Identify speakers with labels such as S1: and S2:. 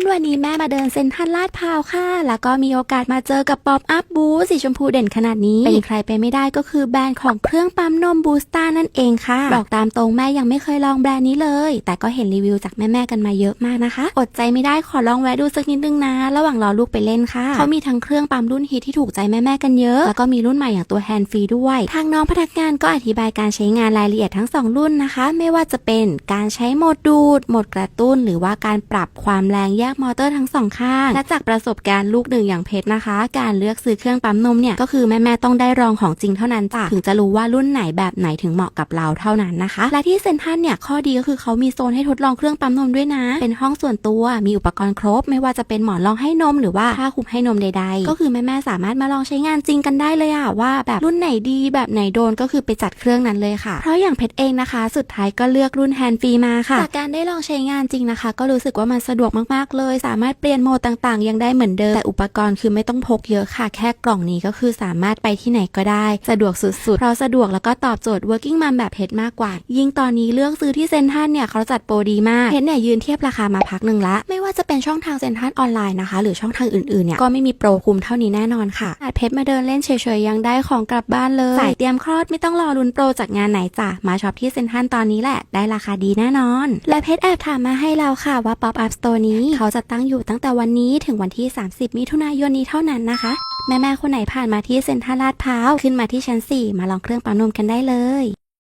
S1: นวันนี้แม่มาเดินเซ็นทรัลลาดพร้าวค่ะ แล้วก็มีโอกาสมาเจอกับป๊อปอัพบูสีชมพูเด่นขนาดนี้ เป็นใครไปไม่ได้ก็คือแบรนด์ของเครื่องปั๊มนมบูสตานั่นเองค่ะ บอกตามตรงแม่ยังไม่เคยลองแบรนด์นี้เลย แต่ก็เห็นรีวิวจากแม่ๆกันมาเยอะมากนะคะ อดใจไม่ได้ขอลองแวะดูสักนิดนึงนะ ระหว่างรอลูกไปเล่นค่ะ เขามีทั้งเครื่องปั๊มรุ่นฮิตที่ถูกใจแม่ๆกันเยอะ แล้วก็มีรุ่นใหม่อย่างตัวแฮนด์ฟรีด้วย ทางน้องพนักงานก็อธิบายการใช้งานรายละเอียดทั้งสองรุ่นนะคะ ไม่ว่าจะเป็นการใช้โหมดดูดโหมดกระตุ้น หรือว่าการปรับความแรงแยกมอเตอร์ทั้งสองข้าง และจากประสบการณ์ลูกหนึ่งอย่างเพชรนะคะ การเลือกซื้อเครื่องปั๊มนมเนี่ยก็คือแม่ๆต้องได้ลองของจริงเท่านั้นจ้ะถึงจะรู้ว่ารุ่นไหนแบบไหนถึงเหมาะกับเราเท่านั้นนะคะ และที่เซ็นทรัลเนี่ยข้อดีก็คือเขามีโซนให้ทดลองเครื่องปั๊มนมด้วยนะ เป็นห้องส่วนตัวมีอุปกรณ์ครบ ไม่ว่าจะเป็นหมอนรองให้นมหรือว่าผ้าคลุมให้นมใดๆ ก็คือแม่ๆสามารถมาลองใช้งานจริงกันได้เลยอะว่าแบบรุ่นไหนดีแบบไหนโดนก็คือไปจัดเครื่องนั้นเลยค่ะ เพราะอย่างเพชรเองนะคะ สุดท้ายก็เลือกรุ่นแฮนด์ฟรีมาค่ะจากการได้ลองใช้งานจริงนะคะ ก็รู้สึกว่ามันสะดวกมากๆเลยสามารถเปลี่ยนโหมดต่างๆ ยังได้เหมือนเดิม แต่อุปกรณ์คือไม่ต้องพกเยอะค่ะ แค่กล่องนี้ก็คือสามารถไปที่ไหนก็ได้ สะดวกสุดๆ เพราะสะดวกแล้วก็ตอบโจทย์ working mom แบบเพชรมากกว่า ยิ่งตอนนี้เลือกซื้อที่เซ็นทรัลเนี่ยเขาจัดโปรดีมากเพชรเนี่ยยืนเทียบราคามาพักหนึ่งละ ไม่ว่าจะเป็นช่องทางเซ็นทรัลออนไลน์นะคะ หรือช่องทางอื่นๆเนี่ยก็ไม่มีโปรคุ้มเท่านี้แน่นอนค่ะอาจเพชรมาเดินเล่นเฉยๆยังได้ของกลับบ้านเลยสายเตรียมคลอดไม่ต้องรอลุ้นโปรจากงานไหนจ้ะมาช็อปที่เซ็นทรัลตอนนี้แหละได้ราคาดีแน่นอน และเพชรแอบถามมาให้เราค่ะว่า Pop Up Store นี้เขาจะตั้งอยู่ตั้งแต่วันนี้ถึงวันที่ 30 มิถุนายนนี้เท่านั้นนะคะ แม่ๆคนไหนผ่านมาที่เซ็นทรัลลาดพร้าวขึ้นมาที่ชั้น 4 มาลองเครื่องปั๊มนมกันได้เลย